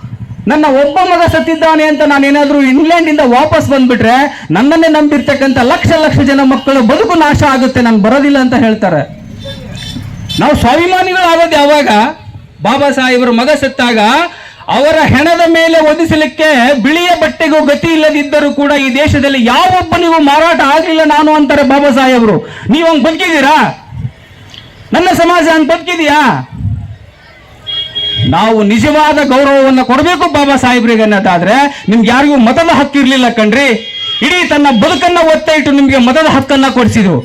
ನನ್ನ ಒಬ್ಬ ಮಗ ಸತ್ತಿದ್ದಾನೆ ಅಂತ ನಾನೇನಾದ್ರೂ ಇಂಗ್ಲೆಂಡಿಂದ ವಾಪಸ್ ಬಂದ್ಬಿಟ್ರೆ ನನ್ನನ್ನೇ ನಂಬಿರ್ತಕ್ಕಂಥ ಲಕ್ಷ ಲಕ್ಷ ಜನ ಮಕ್ಕಳು ಬದುಕು ನಾಶ ಆಗುತ್ತೆ ನಾನು ಬರೋದಿಲ್ಲ ಅಂತ ಹೇಳ್ತಾರೆ. ನಾವು ಸ್ವಾಭಿಮಾನಿಗಳಾಗೋದು ಯಾವಾಗ? ಬಾಬಾ ಸಾಹೇಬರ ಮಗ ಸತ್ತಾಗ ಅವರ ಹೆಣದ ಮೇಲೆ ಒದಿಸಲಿಕ್ಕೆ ಬಿಳಿಯ ಬಟ್ಟೆಗೂ ಗತಿ ಇಲ್ಲದಿದ್ದರೂ ಕೂಡ ಈ ದೇಶದಲ್ಲಿ ಯಾವೊಬ್ಬನಿಗೂ ಮಾರಾಟ ಆಗಲಿಲ್ಲ ನಾನು ಅಂತಾರೆ ಬಾಬಾ ಸಾಹೇಬರು. ನೀವು ಹಂಗೆ ಬದುಕಿದ್ದೀರಾ? ನನ್ನ ಸಮಾಜ ಹಂಗೆ ಬದುಕಿದೆಯಾ ನಾವು ನಿಜವಾದ ಗೌರವವನ್ನು ಕೊಡಬೇಕು ಬಾಬಾ ಸಾಹೇಬ್ರಿಗೆ ಅನ್ನೋದಾದ್ರೆ ನಿಮ್ಗೆ ಯಾರಿಗೂ ಮತದ ಇರಲಿಲ್ಲ ಕಣ್ರಿ. ಇಡೀ ತನ್ನ ಬದುಕನ್ನ ಒತ್ತ ಇಟ್ಟು ನಿಮ್ಗೆ ಮತದ ಹಕ್ಕನ್ನ ಕೊಡಿಸಿದ್ರು.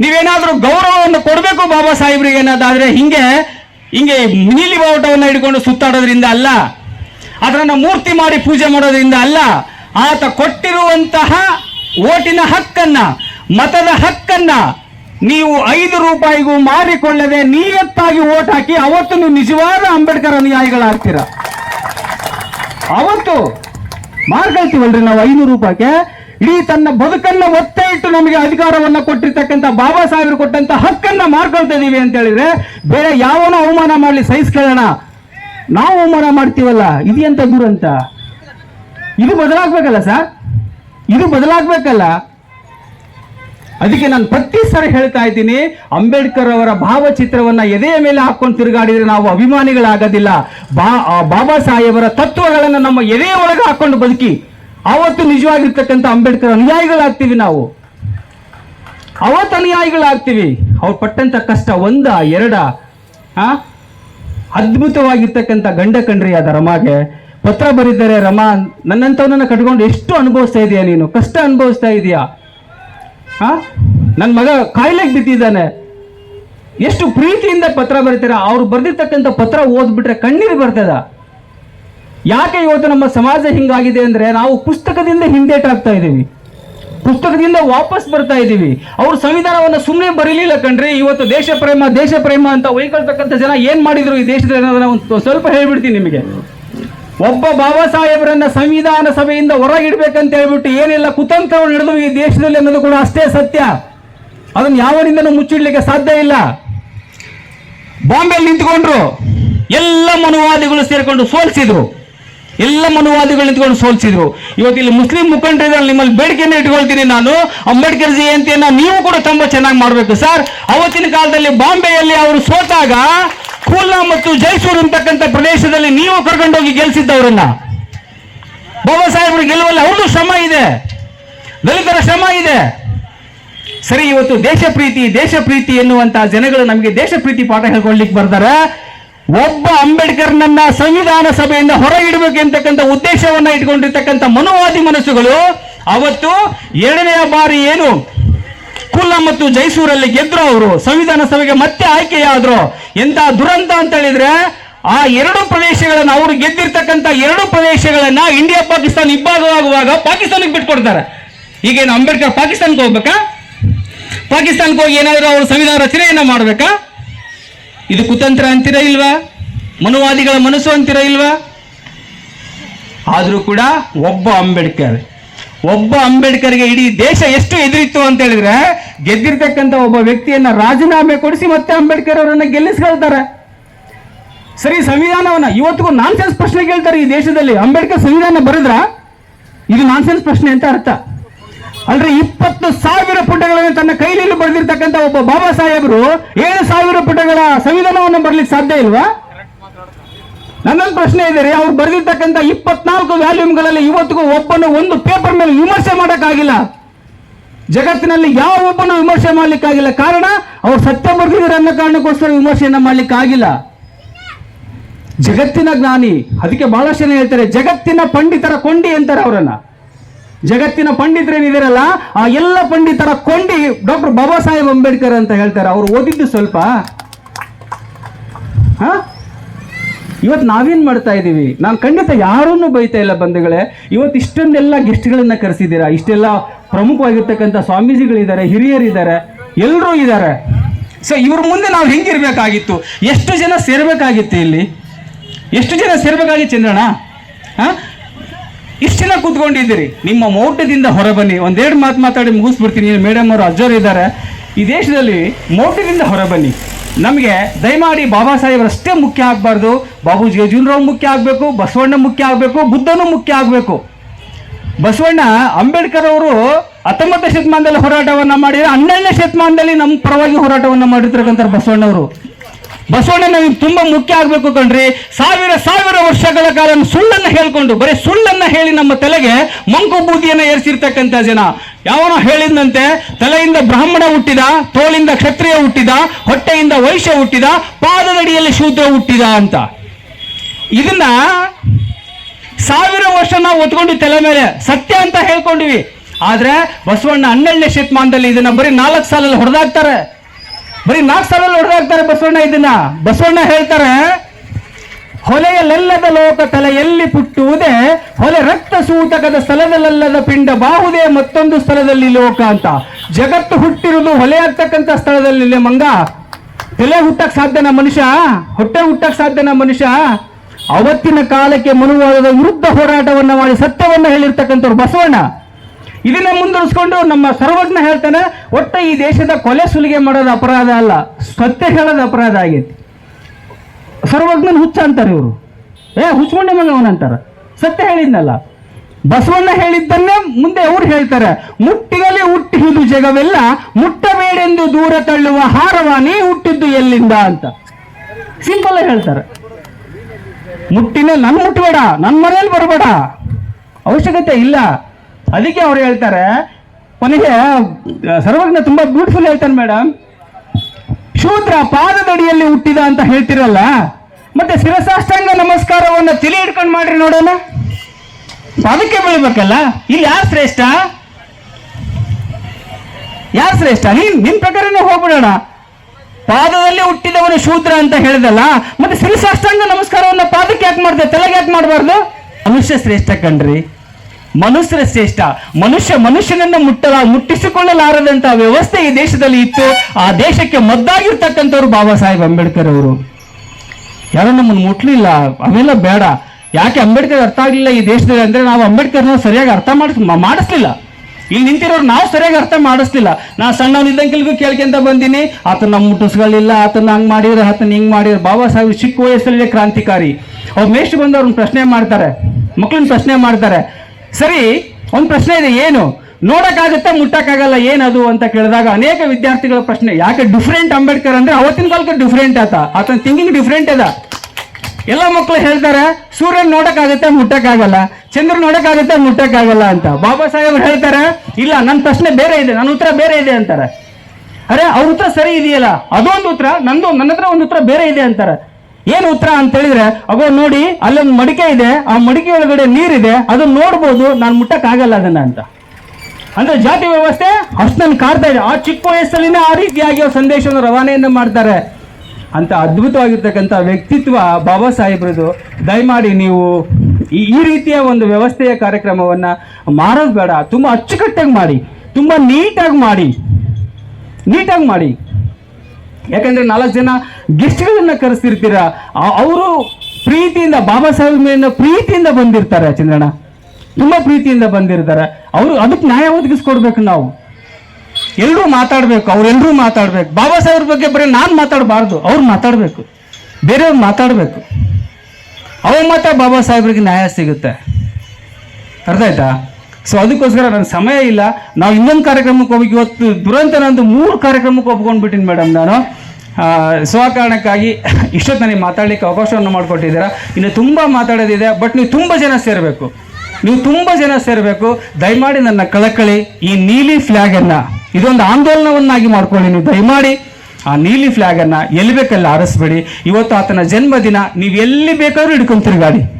ನೀವೇನಾದ್ರೂ ಗೌರವವನ್ನು ಕೊಡಬೇಕು ಬಾಬಾ ಸಾಹೇಬ್ರಿಗೆ ಅನ್ನೋದಾದ್ರೆ ಹಿಂಗೆ ಹಿಂಗೆ ನೀಲಿ ಬಾವುಟವನ್ನು ಹಿಡ್ಕೊಂಡು ಸುತ್ತಾಡೋದ್ರಿಂದ ಅಲ್ಲ, ಅದನ್ನು ಮೂರ್ತಿ ಮಾಡಿ ಪೂಜೆ ಮಾಡೋದ್ರಿಂದ ಅಲ್ಲ, ಆತ ಕೊಟ್ಟಿರುವಂತಹ ಓಟಿನ ಹಕ್ಕನ್ನ, ಮತದ ಹಕ್ಕನ್ನ ನೀವು ಐದು ರೂಪಾಯಿಗೂ ಮಾರಿಕೊಳ್ಳದೆ ನಿಯತ್ತಾಗಿ ಓಟ್ ಹಾಕಿ ಅವತ್ತು ನೀವು ನಿಜವಾದ ಅಂಬೇಡ್ಕರ್ ಅನುಯಾಯಿಗಳಾಗ್ತೀರ? ಅವತ್ತು ಮಾರ್ಕೊಳ್ತೀವಲ್ರಿ ನಾವು ಐನೂರು ರೂಪಾಯಿಗೆ ಇಡೀ ತನ್ನ ಬದುಕನ್ನ ಒತ್ತೆ ಇಟ್ಟು ನಮಗೆ ಅಧಿಕಾರವನ್ನ ಕೊಟ್ಟಿರ್ತಕ್ಕಂಥ ಬಾಬಾ ಸಾಹೇಬರು ಕೊಟ್ಟಂತ ಹಕ್ಕನ್ನ ಮಾರ್ಕೊಳ್ತಾ ಇದೀವಿ ಅಂತ ಹೇಳಿದ್ರೆ ಬೇರೆ ಯಾವನೋ ಅವಮಾನ ಮಾಡಲಿ ಸಹಿಸ್ಕೊಳ್ಳೋಣ ನಾವು ಅವಮಾನ ಮಾಡ್ತೀವಲ್ಲ, ಇದು ಎಂತ ದುರಂತ ಇದು ಬದಲಾಗ್ಬೇಕಲ್ಲ ಸರ್? ಇದು ಬದಲಾಗ್ಬೇಕಲ್ಲ? ಅದಕ್ಕೆ ನಾನು ಪ್ರತಿ ಸರಿ ಹೇಳ್ತಾ ಇದ್ದೀನಿ, ಅಂಬೇಡ್ಕರ್ ಅವರ ಭಾವಚಿತ್ರವನ್ನ ಎದೆಯ ಮೇಲೆ ಹಾಕೊಂಡು ತಿರುಗಾಡಿದ್ರೆ ನಾವು ಅಭಿಮಾನಿಗಳಾಗೋದಿಲ್ಲ. ಬಾ ಬಾಬಾ ಸಾಹೇಬರ ತತ್ವಗಳನ್ನು ನಮ್ಮ ಎದೆಯ ಒಳಗೆ ಹಾಕೊಂಡು ಬದುಕಿ. ಆವತ್ತು ನಿಜವಾಗಿರ್ತಕ್ಕಂಥ ಅಂಬೇಡ್ಕರ್ ಅನುಯಾಯಿಗಳಾಗ್ತೀವಿ ನಾವು. ಅವತ್ತು ಅನುಯಾಯಿಗಳಾಗ್ತೀವಿ. ಅವ್ರು ಪಟ್ಟಂತ ಕಷ್ಟ ಒಂದ, ಎರಡ ಅದ್ಭುತವಾಗಿರ್ತಕ್ಕಂಥ ಗಂಡ ಕಣ್ರಿ ಅದ ರಮಾಗೆ. ಪತ್ರ ಬರೀತಾರೆ, ರಮಾ ನನ್ನಂತವನನ್ನ ಕಟ್ಕೊಂಡು ಎಷ್ಟು ಅನುಭವಿಸ್ತಾ ಇದೀಯ ನೀನು? ಕಷ್ಟ ಅನುಭವಿಸ್ತಾ ಇದೀಯಾ? ಹಾ ನನ್ನ ಮಗ ಕಾಯಿಲೆಗೆ ಬಿದ್ದಿದ್ದಾನೆ. ಎಷ್ಟು ಪ್ರೀತಿಯಿಂದ ಪತ್ರ ಬರೀತಾರೆ. ಅವ್ರು ಬರೆದಿರ್ತಕ್ಕಂಥ ಪತ್ರ ಓದ್ಬಿಟ್ರೆ ಕಣ್ಣೀರು ಬರ್ತದ. ಯಾಕೆ ಇವತ್ತು ನಮ್ಮ ಸಮಾಜ ಹಿಂಗಾಗಿದೆ ಅಂದ್ರೆ ನಾವು ಪುಸ್ತಕದಿಂದ ಹಿಂದೇಟಾಗ್ತಾ ಇದ್ದೀವಿ. ಪುಸ್ತಕದಿಂದ ವಾಪಸ್ ಬರ್ತಾ ಇದ್ದೀವಿ. ಅವ್ರ ಸಂವಿಧಾನವನ್ನು ಸುಮ್ಮನೆ ಬರೀಲಿಲ್ಲ ಕಣ್ರಿ. ಇವತ್ತು ದೇಶ ಪ್ರೇಮ ದೇಶ ಪ್ರೇಮ ಅಂತ ಒಯ್ಕೊಳ್ತಕ್ಕಂಥ ಜನ ಏನು ಮಾಡಿದ್ರು ಈ ಅನ್ನೋದನ್ನು ಒಂದು ಸ್ವಲ್ಪ ಹೇಳ್ಬಿಡ್ತೀನಿ ನಿಮಗೆ. ಒಬ್ಬ ಬಾಬಾ ಸಾಹೇಬರನ್ನ ಸಂವಿಧಾನ ಸಭೆಯಿಂದ ಹೊರಗಿಡ್ಬೇಕಂತ ಹೇಳ್ಬಿಟ್ಟು ಏನೆಲ್ಲ ಕುತಂತ್ರ ನಡೆದು ಈ ದೇಶದಲ್ಲಿ ಅನ್ನೋದು ಕೂಡ ಅಷ್ಟೇ ಸತ್ಯ. ಅದನ್ನ ಯಾವನಿಂದನೂ ಮುಚ್ಚಿಡ್ಲಿಕ್ಕೆ ಸಾಧ್ಯ ಇಲ್ಲ. ಬಾಂಬೆಯಲ್ಲಿ ನಿಂತ್ಕೊಂಡ್ರು. ಎಲ್ಲ ಮನುವಾದಿಗಳು ಸೇರಿಕೊಂಡು ಸೋಲ್ಸಿದ್ರು. ಎಲ್ಲ ಮನುವಾದಿಗಳು ನಿಂತ್ಕೊಂಡು ಸೋಲ್ಸಿದ್ರು. ಇವತ್ತು ಇಲ್ಲಿ ಮುಸ್ಲಿಂ ಮುಖಂಡರಿದ್ದಾರೆ ನಿಮ್ಮಲ್ಲಿ ಬೇಡಿಕೆಯನ್ನು ಇಟ್ಕೊಳ್ತೀನಿ ನಾನು. ಅಂಬೇಡ್ಕರ್ ಜಯಂತಿಯನ್ನ ನೀವು ಕೂಡ ತುಂಬಾ ಚೆನ್ನಾಗಿ ಮಾಡಬೇಕು ಸರ್. ಅವತ್ತಿನ ಕಾಲದಲ್ಲಿ ಬಾಂಬೆಯಲ್ಲಿ ಅವರು ಸೋತಾಗ ಕೂಲ್ನಾ ಮತ್ತು ಜೈಸೂರು ಅಂತಕ್ಕಂಥ ಪ್ರದೇಶದಲ್ಲಿ ನೀವು ಕರ್ಕೊಂಡೋಗಿ ಗೆಲ್ಸಿದ್ದವರನ್ನ. ಬಾಬಾ ಸಾಹೇಬರು ಗೆಲ್ಲುವಲ್ಲಿ ಅವ್ರದ್ದು ಶ್ರಮ ಇದೆ. ದಲಿತರ ಶ್ರಮ ಇದೆ. ಸರಿ, ಇವತ್ತು ದೇಶ ಪ್ರೀತಿ ದೇಶ ಪ್ರೀತಿ ಎನ್ನುವಂತಹ ಜನಗಳು ನಮಗೆ ದೇಶ ಪ್ರೀತಿ ಪಾಠ ಹೇಳ್ಕೊಳ್ಲಿಕ್ಕೆ ಬರ್ತಾರೆ. ಒಬ್ಬ ಅಂಬೇಡ್ಕರ್ನನ್ನ ಸಂವಿಧಾನ ಸಭೆಯಿಂದ ಹೊರಗಿಡಬೇಕು ಅಂತಕ್ಕಂಥ ಉದ್ದೇಶವನ್ನ ಇಟ್ಕೊಂಡಿರ್ತಕ್ಕಂಥ ಮನೋವಾದಿ ಮನಸ್ಸುಗಳು ಅವತ್ತು ಎರಡನೆಯ ಬಾರಿ ಏನು ಕುಲ್ಲ ಮತ್ತು ಜೈಸೂರಲ್ಲಿ ಗೆದ್ರು ಅವರು. ಸಂವಿಧಾನ ಸಭೆಗೆ ಮತ್ತೆ ಆಯ್ಕೆಯಾದ್ರು. ಎಂತ ದುರಂತ ಅಂತ ಹೇಳಿದ್ರೆ ಆ ಎರಡು ಪ್ರದೇಶಗಳನ್ನ ಅವರು ಗೆದ್ದಿರ್ತಕ್ಕಂಥ ಎರಡು ಪ್ರದೇಶಗಳನ್ನ ಇಂಡಿಯಾ ಪಾಕಿಸ್ತಾನ ಇಬ್ಬಾಗವಾಗುವಾಗ ಪಾಕಿಸ್ತಾನಕ್ಕೆ ಬಿಟ್ಕೊಡ್ತಾರೆ. ಈಗೇನು ಅಂಬೇಡ್ಕರ್ ಪಾಕಿಸ್ತಾನಕ್ಕೆ ಹೋಗ್ಬೇಕಾ? ಪಾಕಿಸ್ತಾನಕ್ಕೆ ಹೋಗಿ ಏನಾದರೂ ಅವರು ಸಂವಿಧಾನ ರಚನೆಯನ್ನ ಮಾಡ್ಬೇಕಾ? ಇದು ಕುತಂತ್ರ ಅಂತಿರ ಇಲ್ವಾ? ಮನುವಾದಿಗಳ ಮನಸ್ಸು ಅಂತಿರ ಇಲ್ವಾ? ಆದರೂ ಕೂಡ ಒಬ್ಬ ಅಂಬೇಡ್ಕರ್, ಒಬ್ಬ ಅಂಬೇಡ್ಕರ್ಗೆ ಇಡೀ ದೇಶ ಎಷ್ಟು ಎದುರಿತ್ತು ಅಂತ ಹೇಳಿದ್ರೆ, ಗೆದ್ದಿರ್ತಕ್ಕಂಥ ಒಬ್ಬ ವ್ಯಕ್ತಿಯನ್ನ ರಾಜೀನಾಮೆ ಕೊಡಿಸಿ ಮತ್ತೆ ಅಂಬೇಡ್ಕರ್ ಅವರನ್ನ ಗೆಲ್ಲಿಸ್ಕೊಳ್ತಾರೆ. ಸರಿ, ಸಂವಿಧಾನವನ್ನ, ಇವತ್ತಿಗೂ ನಾನ್ಸೆನ್ಸ್ ಪ್ರಶ್ನೆ ಕೇಳ್ತಾರೆ ಈ ದೇಶದಲ್ಲಿ. ಅಂಬೇಡ್ಕರ್ ಸಂವಿಧಾನ ಬರೆದ್ರ ಇದು ನಾನ್ಸೆನ್ಸ್ ಪ್ರಶ್ನೆ ಅಂತ ಅರ್ಥ. ಅಲ್ರಿ, ಇಪ್ಪತ್ತು ಸಾವಿರ ಪುಟಗಳನ್ನು ತನ್ನ ಕೈಲಿಯಲ್ಲಿ ಬರೆದಿರ್ತಕ್ಕಂಥ ಒಬ್ಬ ಬಾಬಾ ಸಾಹೇಬರು ಏಳು ಸಾವಿರ ಪುಟಗಳ ಸಂವಿಧಾನವನ್ನು ಬರ್ಲಿಕ್ಕೆ ಸಾಧ್ಯ ಇಲ್ವಾ? ನನ್ನೊಂದು ಪ್ರಶ್ನೆ ಇದೆ ರೀ, ಅವ್ರು ಬರೆದಿರ್ತಕ್ಕಂಥ ಇಪ್ಪತ್ನಾಲ್ಕು ವ್ಯಾಲ್ಯೂಮ್ಗಳಲ್ಲಿ ಇವತ್ತಿಗೂ ಒಬ್ಬನು ಒಂದು ಪೇಪರ್ ಮೇಲೆ ವಿಮರ್ಶೆ ಮಾಡೋಕ್ಕಾಗಿಲ್ಲ. ಜಗತ್ತಿನಲ್ಲಿ ಯಾವ ಒಬ್ಬನು ವಿಮರ್ಶೆ ಮಾಡ್ಲಿಕ್ಕಾಗಿಲ್ಲ. ಕಾರಣ, ಅವ್ರು ಸತ್ಯ ಬರೆದಿದ್ದಾರೆ ಅನ್ನೋ ಕಾರಣಕ್ಕೋಸ್ಕರ ವಿಮರ್ಶೆಯನ್ನು ಮಾಡ್ಲಿಕ್ಕಾಗಿಲ್ಲ. ಜಗತ್ತಿನ ಜ್ಞಾನಿ, ಅದಕ್ಕೆ ಬಹಳಷ್ಟು ಹೇಳ್ತಾರೆ, ಜಗತ್ತಿನ ಪಂಡಿತರ ಕೊಂಡಿ ಅಂತಾರೆ ಅವರನ್ನ. ಜಗತ್ತಿನ ಪಂಡಿತರೇನಿದಿರಲ್ಲ ಆ ಎಲ್ಲ ಪಂಡಿತರ ಕೊಂಡಿ ಡಾಕ್ಟರ್ ಬಾಬಾ ಸಾಹೇಬ್ ಅಂಬೇಡ್ಕರ್ ಅಂತ ಹೇಳ್ತಾರೆ. ಅವ್ರು ಓದಿದ್ದು ಸ್ವಲ್ಪ. ಹಾ? ಇವತ್ತು ನಾವೇನು ಮಾಡ್ತಾ ಇದ್ದೀವಿ ನಾನು ಖಂಡಿತ ಯಾರನ್ನೂ ಬೈತಾ ಇಲ್ಲ ಬಂಧುಗಳೇ. ಇವತ್ತು ಇಷ್ಟೊಂದೆಲ್ಲ ಗೆಸ್ಟ್ಗಳನ್ನು ಕರೆಸಿದ್ದೀರಾ? ಇಷ್ಟೆಲ್ಲ ಪ್ರಮುಖವಾಗಿರ್ತಕ್ಕಂಥ ಸ್ವಾಮೀಜಿಗಳಿದ್ದಾರೆ, ಹಿರಿಯರಿದ್ದಾರೆ ಎಲ್ಲರೂ ಇದ್ದಾರೆ. ಸೊ ಇವ್ರ ಮುಂದೆ ನಾವು ಹೆಂಗಿರ್ಬೇಕಾಗಿತ್ತು? ಎಷ್ಟು ಜನ ಸೇರ್ಬೇಕಾಗಿತ್ತು ಇಲ್ಲಿ? ಎಷ್ಟು ಜನ ಸೇರ್ಬೇಕಾಗಿತ್ತು ಚಂದ್ರಣ್ಣ? ಹಾ? ಇಷ್ಟು ಜನ ಕೂತ್ಕೊಂಡಿದ್ದೀರಿ. ನಿಮ್ಮ ಮೌಢ್ಯದಿಂದ ಹೊರಬನ್ನಿ. ಒಂದೆರಡು ಮಾತು ಮಾತಾಡಿ ಮುಗಿಸ್ಬಿಡ್ತೀನಿ. ಮೇಡಮ್ ಅವರು ಅಜ್ಜರು ಇದ್ದಾರೆ. ಈ ದೇಶದಲ್ಲಿ ಮೌಢ್ಯದಿಂದ ಹೊರಬನ್ನಿ. ನಮಗೆ ದಯಮಾಡಿ ಬಾಬಾ ಸಾಹೇಬರಷ್ಟೇ ಮುಖ್ಯ ಆಗಬಾರ್ದು. ಬಾಬು ಜಗಜೀವನರಾವ್ ಮುಖ್ಯ ಆಗಬೇಕು, ಬಸವಣ್ಣ ಮುಖ್ಯ ಆಗಬೇಕು, ಬುದ್ಧನೂ ಮುಖ್ಯ ಆಗಬೇಕು. ಬಸವಣ್ಣ ಅಂಬೇಡ್ಕರ್ ಅವರು ಹತ್ತೊಂಬತ್ತನೇ ಶತಮಾನದಲ್ಲಿ ಹೋರಾಟವನ್ನು ಮಾಡಿದ್ರೆ ಹನ್ನೆರಡನೇ ಶತಮಾನದಲ್ಲಿ ನಮ್ಮ ಪರವಾಗಿ ಹೋರಾಟವನ್ನು ಮಾಡಿರ್ತಕ್ಕಂಥ ಬಸವಣ್ಣವರು ಬಸವಣ್ಣ ನಮಗೆ ತುಂಬಾ ಮುಖ್ಯ ಆಗ್ಬೇಕು ಕಣ್ರಿ. ಸಾವಿರ ಸಾವಿರ ವರ್ಷಗಳ ಕಾಲ ಸುಳ್ಳನ್ನ ಹೇಳ್ಕೊಂಡು, ಬರೀ ಸುಳ್ಳನ್ನ ಹೇಳಿ ನಮ್ಮ ತಲೆಗೆ ಮಂಕು ಬೂದಿಯನ್ನ ಏರಿಸಿರ್ತಕ್ಕಂಥ ಜನ. ಯಾವನೋ ಹೇಳಿದಂತೆ ತಲೆಯಿಂದ ಬ್ರಾಹ್ಮಣ ಹುಟ್ಟಿದ, ತೋಳಿಂದ ಕ್ಷತ್ರಿಯ ಹುಟ್ಟಿದ, ಹೊಟ್ಟೆಯಿಂದ ವೈಶ್ಯ ಹುಟ್ಟಿದ, ಪಾದದಡಿಯಲ್ಲಿ ಶೂದ್ರ ಹುಟ್ಟಿದ ಅಂತ. ಇದನ್ನ ಸಾವಿರ ವರ್ಷ ನಾವು ಒತ್ಕೊಂಡು ತಲೆ ಮೇಲೆ ಸತ್ಯ ಅಂತ ಹೇಳ್ಕೊಂಡಿವಿ. ಆದ್ರೆ ಬಸವಣ್ಣ ಹನ್ನೆರಡನೇ ಶತಮಾನದಲ್ಲಿ ಇದನ್ನ ಬರೀ ನಾಲ್ಕು ಸಾಲಲ್ಲಿ ಹೊಡೆದಾಕ್ತಾರೆ. ಬರೀ ನಾಲ್ಕು ಸಾಲಲ್ಲಿ ಹೊಡೆದಾಕ್ತಾರೆ ಬಸವಣ್ಣ ಇದನ್ನ. ಬಸವಣ್ಣ ಹೇಳ್ತಾರೆ ಹೊಲೆಯಲ್ಲೆಲ್ಲದ ಲೋಕ ತಲೆಯಲ್ಲಿ ಪುಟ್ಟುವುದೇ, ಹೊಲೆ ರಕ್ತ ಸೂತಕದ ಸ್ಥಳದಲ್ಲದ ಪಿಂಡ ಬಾಹುದೇ ಮತ್ತೊಂದು ಸ್ಥಳದಲ್ಲಿ ಲೋಕ ಅಂತ. ಜಗತ್ತು ಹುಟ್ಟಿರುವುದು ಹೊಲೆ ಆಗ್ತಕ್ಕಂಥ ಸ್ಥಳದಲ್ಲಿ ಮಂಗ. ತಲೆ ಹುಟ್ಟಕ್ ಸಾಧ್ಯನ ಮನುಷ್ಯ? ಹೊಟ್ಟೆ ಹುಟ್ಟಕ್ ಸಾಧ್ಯನ ಮನುಷ್ಯ? ಅವತ್ತಿನ ಕಾಲಕ್ಕೆ ಮನುವಾದದ ವಿರುದ್ಧ ಹೋರಾಟವನ್ನ ಮಾಡಿ ಸತ್ಯವನ್ನ ಹೇಳಿರ್ತಕ್ಕಂಥವ್ರು ಬಸವಣ್ಣ. ಇದನ್ನ ಮುಂದುವರಿಸ್ಕೊಂಡು ನಮ್ಮ ಸರ್ವಜ್ಞ ಹೇಳ್ತಾನೆ, ಒಟ್ಟು ಈ ದೇಶದ ಕೊಲೆ ಸುಲಿಗೆ ಮಾಡೋದು ಅಪರಾಧ ಅಲ್ಲ, ಸತ್ಯ ಹೇಳೋದು ಅಪರಾಧ ಆಗೈತಿ. ಸರ್ವಜ್ಞನ ಹುಚ್ಚ ಅಂತಾರೆ ಇವರು. ಏ ಹುಚ್ಕೊಂಡೆ ಮಗ ಅವನಂತಾರ ಸತ್ಯ ಹೇಳಿದ್ನಲ್ಲ. ಬಸವಣ್ಣ ಹೇಳಿದ್ದನ್ನೇ ಮುಂದೆ ಅವ್ರು ಹೇಳ್ತಾರೆ, ಮುಟ್ಟಿಗಲೇ ಹುಟ್ಟಿಹುದು ಜಗವೆಲ್ಲ ಮುಟ್ಟಬೇಡೆಂದು ದೂರ ತಳ್ಳುವ ಹಾರವ ನೀ ಹುಟ್ಟಿದ್ದು ಎಲ್ಲಿಂದ ಅಂತ. ಸಿಂಪಲ್ ಹೇಳ್ತಾರೆ. ಮುಟ್ಟಿನ ನನ್ ಮುಟ್ಟಬೇಡ ನನ್ನ ಮನೆಯಲ್ಲಿ ಬರಬೇಡ. ಅವಶ್ಯಕತೆ ಇಲ್ಲ. ಅದಕ್ಕೆ ಅವ್ರು ಹೇಳ್ತಾರೆ, ಕೊನೆಗೆ ಸರ್ವಜ್ಞ ತುಂಬಾ ಬ್ಯೂಟಿಫುಲ್ ಹೇಳ್ತಾನೆ ಮೇಡಮ್ ಶೂದ್ರ ಪಾದದಡಿಯಲ್ಲಿ ಹುಟ್ಟಿದ ಅಂತ ಹೇಳ್ತಿರಲ್ಲ, ಮತ್ತೆ ಶಿರಸಾಷ್ಟಾಂಗ ನಮಸ್ಕಾರವನ್ನು ತಿಳಿ ಹಿಡ್ಕೊಂಡು ಮಾಡ್ರಿ ನೋಡೋಣ. ಪಾದಕ್ಕೆ ಬೀಳ್ಬೇಕಲ್ಲ, ಇಲ್ಲಿ ಯಾರು ಶ್ರೇಷ್ಠ? ಯಾರು ಶ್ರೇಷ್ಠ? ನೀನ್, ನಿನ್ ಪ್ರಕಾರನೇ ಹೋಗ್ಬಿಡೋಣ. ಪಾದದಲ್ಲಿ ಹುಟ್ಟಿದವನು ಶೂದ್ರ ಅಂತ ಹೇಳಿದಲ್ಲ, ಮತ್ತೆ ಶಿರಸಾಷ್ಟಾಂಗ ನಮಸ್ಕಾರವನ್ನು ಪಾದಕ್ಕೆ ಯಾಕೆ ಮಾಡ್ದೆ? ತಲೆಗೆ ಯಾಕೆ ಮಾಡಬಾರ್ದು? ಮನುಷ್ಯ ಶ್ರೇಷ್ಠ ಕಣ್ರಿ. ಮನುಷ್ಯರ ಶ್ರೇಷ್ಠ. ಮನುಷ್ಯ ಮನುಷ್ಯನನ್ನು ಮುಟ್ಟಲ ಮುಟ್ಟಿಸಿಕೊಳ್ಳಲಾರದಂತ ವ್ಯವಸ್ಥೆ ಈ ದೇಶದಲ್ಲಿ ಇತ್ತು. ಆ ದೇಶಕ್ಕೆ ಮದ್ದಾಗಿರ್ತಕ್ಕಂಥವ್ರು ಬಾಬಾ ಸಾಹೇಬ್ ಅಂಬೇಡ್ಕರ್ ಅವರು. ಯಾರೋ ನಮ್ಮನ್ನು ಮುಟ್ಲಿಲ್ಲ? ಅವೆಲ್ಲ ಬೇಡ. ಯಾಕೆ ಅಂಬೇಡ್ಕರ್ ಅರ್ಥ ಆಗಲಿಲ್ಲ ಈ ದೇಶದಲ್ಲಿ ಅಂದ್ರೆ ನಾವು ಅಂಬೇಡ್ಕರ್ನ ಸರಿಯಾಗಿ ಅರ್ಥ ಮಾಡಿಸ್, ಮಾಡಿಸ್ಲಿಲ್ಲ. ಇಲ್ಲಿ ನಿಂತಿರೋರು ನಾವು ಸರಿಯಾಗಿ ಅರ್ಥ ಮಾಡಿಸ್ಲಿಲ್ಲ. ನಾ ಸಣ್ಣವನಿದ್ದಂಗೆಲ್ಗೂ ಕೇಳ್ಕೊಂತ ಬಂದೀನಿ. ಆತನ ನಮ್ಮ ಮುಟ್ಟಿಸ್ಗಳಿಲ್ಲ, ಆತನ ಹಂಗೆ ಮಾಡಿದ್ರೆ, ಆತನ ಹಿಂಗೆ ಮಾಡಿದ್ರೆ. ಬಾಬಾ ಸಾಹೇಬ್ ಚಿಕ್ಕ ವಯಸ್ಸಲ್ಲಿ ಕ್ರಾಂತಿಕಾರಿ. ಅವ್ರು ಮೇಷ್ಟ್ ಬಂದು ಅವ್ರನ್ನ ಪ್ರಶ್ನೆ ಮಾಡ್ತಾರೆ. ಮಕ್ಕಳನ್ನ ಪ್ರಶ್ನೆ ಮಾಡ್ತಾರೆ. ಸರಿ, ಒಂದು ಪ್ರಶ್ನೆ ಇದೆ, ಏನು? ನೋಡಕ್ಕಾಗತ್ತೆ, ಮುಟ್ಟಕ್ಕಾಗಲ್ಲ, ಏನದು ಅಂತ ಕೇಳಿದಾಗ ಅನೇಕ ವಿದ್ಯಾರ್ಥಿಗಳ ಪ್ರಶ್ನೆ, ಯಾಕೆ ಡಿಫ್ರೆಂಟ್ ಅಂಬೇಡ್ಕರ್ ಅಂದ್ರೆ ಅವತ್ತಿನ ಕಾಲಕ್ಕೆ ಡಿಫ್ರೆಂಟ್ ಆತ, ಆತನ ಥಿಂಕಿಂಗ್ ಡಿಫ್ರೆಂಟ್ ಅದ. ಎಲ್ಲ ಮಕ್ಕಳು ಹೇಳ್ತಾರೆ, ಸೂರ್ಯನ್ ನೋಡಕ್ಕಾಗತ್ತೆ, ಮುಟ್ಟಕ್ಕಾಗಲ್ಲ ಚಂದ್ರ ನೋಡಕ್ಕಾಗತ್ತೆ, ಮುಟ್ಟಕ್ಕಾಗಲ್ಲ ಅಂತ. ಬಾಬಾ ಸಾಹೇಬ್ ಹೇಳ್ತಾರೆ, ಇಲ್ಲ ನನ್ನ ಪ್ರಶ್ನೆ ಬೇರೆ ಇದೆ, ನನ್ನ ಉತ್ತರ ಬೇರೆ ಇದೆ ಅಂತಾರೆ. ಅರೆ, ಅವ್ರ ಉತ್ತರ ಸರಿ ಇದೆಯಲ್ಲ? ಅದೊಂದು ಉತ್ತರ, ನಂದು ನನ್ನ ಹತ್ರ ಒಂದು ಉತ್ತರ ಬೇರೆ ಇದೆ ಅಂತಾರೆ. ಏನು ಉತ್ತರ ಅಂತ ಹೇಳಿದ್ರೆ, ಅಗೋ ನೋಡಿ, ಅಲ್ಲೊಂದು ಮಡಿಕೆ ಇದೆ, ಆ ಮಡಿಕೆ ಒಳಗಡೆ ನೀರಿದೆ ಅದನ್ನ ನೋಡ್ಬೋದು, ನಾನು ಮುಟ್ಟಕ್ಕಾಗಲ್ಲ ಅದನ್ನ ಅಂತ. ಅಂದ್ರೆ ಜಾತಿ ವ್ಯವಸ್ಥೆ ಅಷ್ಟು ನನ್ ಕಾಡ್ತಾ ಇದೆ. ಆ ಚಿಕ್ಕ ವಯಸ್ಸಲ್ಲಿನೇ ಆ ರೀತಿಯಾಗಿ ಅವ್ರ ಸಂದೇಶವನ್ನು ರವಾನೆಯನ್ನು ಮಾಡ್ತಾರೆ. ಅಂತ ಅದ್ಭುತವಾಗಿರ್ತಕ್ಕಂಥ ವ್ಯಕ್ತಿತ್ವ ಬಾಬಾ ಸಾಹೇಬ್ರದು ದಯಮಾಡಿ ನೀವು ಈ ಈ ರೀತಿಯ ಒಂದು ವ್ಯವಸ್ಥೆಯ ಕಾರ್ಯಕ್ರಮವನ್ನ ಮಾಡೋದು ಬೇಡ. ತುಂಬಾ ಅಚ್ಚುಕಟ್ಟಾಗಿ ಮಾಡಿ. ತುಂಬಾ ನೀಟಾಗಿ ಮಾಡಿ. ನೀಟಾಗಿ ಮಾಡಿ. ಯಾಕಂದ್ರೆ ನಾಲ್ಕು ಜನ ಗೆಸ್ಟ್ಗಳನ್ನ ಕರೆಸ್ತಿರ್ತೀರ ಅವರು ಪ್ರೀತಿಯಿಂದ, ಬಾಬಾ ಸಾಹೇಬ್ ಮೇಲಿನ ಪ್ರೀತಿಯಿಂದ ಬಂದಿರ್ತಾರೆ ಚಂದ್ರಣ್ಣ. ತುಂಬಾ ಪ್ರೀತಿಯಿಂದ ಬಂದಿರ್ತಾರೆ. ಅವರು ಅದಕ್ಕೆ ನ್ಯಾಯ ಒದಗಿಸ್ಕೊಡ್ಬೇಕು ನಾವು. ಎಲ್ಲರೂ ಮಾತಾಡ್ಬೇಕು ಅವ್ರೆಲ್ಲರೂ ಮಾತಾಡ್ಬೇಕು. ಬಾಬಾ ಸಾಹೇಬ್ರ ಬಗ್ಗೆ ಬರೀ ನಾನು ಮಾತಾಡಬಾರ್ದು, ಅವ್ರು ಮಾತಾಡ್ಬೇಕು. ಬೇರೆಯವ್ರು ಮಾತಾಡ್ಬೇಕು. ಅವ್ರ ಮಾತ್ರ ಬಾಬಾ ಸಾಹೇಬ್ರಿಗೆ ನ್ಯಾಯ ಸಿಗುತ್ತೆ. ಅರ್ಥ ಆಯ್ತಾ? ಸೊ ಅದಕ್ಕೋಸ್ಕರ ನನ್ನ ಸಮಯ ಇಲ್ಲ. ನಾವು ಇನ್ನೊಂದು ಕಾರ್ಯಕ್ರಮಕ್ಕೆ ಹೋಗಿ ಇವತ್ತು ದುರಂತ ನಂದು ಮೂರು ಕಾರ್ಯಕ್ರಮಕ್ಕೆ ಒಪ್ಕೊಂಡ್ಬಿಟ್ಟಿನಿ ಮೇಡಮ್ ನಾನು. ಆ, ಸ್ವಕಾರಣಕ್ಕಾಗಿ ಇಷ್ಟೊತ್ತು ನನಗೆ ಮಾತಾಡಲಿಕ್ಕೆ ಅವಕಾಶವನ್ನು ಮಾಡಿಕೊಟ್ಟಿದ್ದೀರಾ. ಇನ್ನು ತುಂಬ ಮಾತಾಡೋದಿದೆ ಬಟ್ ನೀವು ತುಂಬ ಜನ ಸೇರಬೇಕು. ನೀವು ತುಂಬ ಜನ ಸೇರಬೇಕು. ದಯಮಾಡಿ ನನ್ನ ಕಳಕಳಿ ಈ ನೀಲಿ ಫ್ಲ್ಯಾಗನ್ನು ಇದೊಂದು ಆಂದೋಲನವನ್ನಾಗಿ ಮಾಡ್ಕೊಳ್ಳಿ. ನೀವು ದಯಮಾಡಿ ಆ ನೀಲಿ ಫ್ಲ್ಯಾಗನ್ನು ಎಲ್ಲಿ ಬೇಕಲ್ಲಿ ಆರಿಸ್ಬೇಡಿ. ಇವತ್ತು ಆತನ ಜನ್ಮದಿನ ನೀವು ಎಲ್ಲಿ ಬೇಕಾದರೂ ಹಿಡ್ಕೊಂಡು ತಿರುಗಾಡಿ.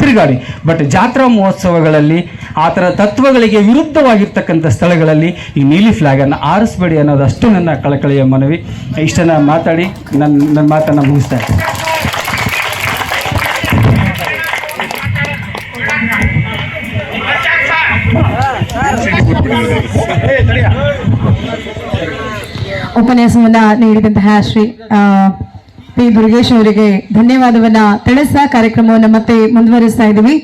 ತಿರುಗಾಡಿ. ಬಟ್ ಜಾತ್ರಾ ಮಹೋತ್ಸವಗಳಲ್ಲಿ ಆ ಥರ ತತ್ವಗಳಿಗೆ ವಿರುದ್ಧವಾಗಿರ್ತಕ್ಕಂಥ ಸ್ಥಳಗಳಲ್ಲಿ ಈ ನೀಲಿ ಫ್ಲಾಗನ್ನು ಆರಿಸ್ಬೇಡಿ ಅನ್ನೋದಷ್ಟು ನನ್ನ ಕಳಕಳಿಯ ಮನವಿ. ಇಷ್ಟನ್ನು ಮಾತಾಡಿ ನನ್ನ ನನ್ನ ಮಾತನ್ನು ಮುಗಿಸ್ತಾ ಇದ್ದೀನಿ ಉಪನ್ಯಾಸವನ್ನ ನೀಡಿದಂತಹ ಶ್ರೀ ಪಿ ದುರ್ಗೇಶ್ ಅವರಿಗೆ ಧನ್ಯವಾದವನ್ನ ತಿಳಿಸ ಕಾರ್ಯಕ್ರಮವನ್ನು ಮತ್ತೆ ಮುಂದುವರಿಸ್ತಾ ಇದ್ದೀವಿ.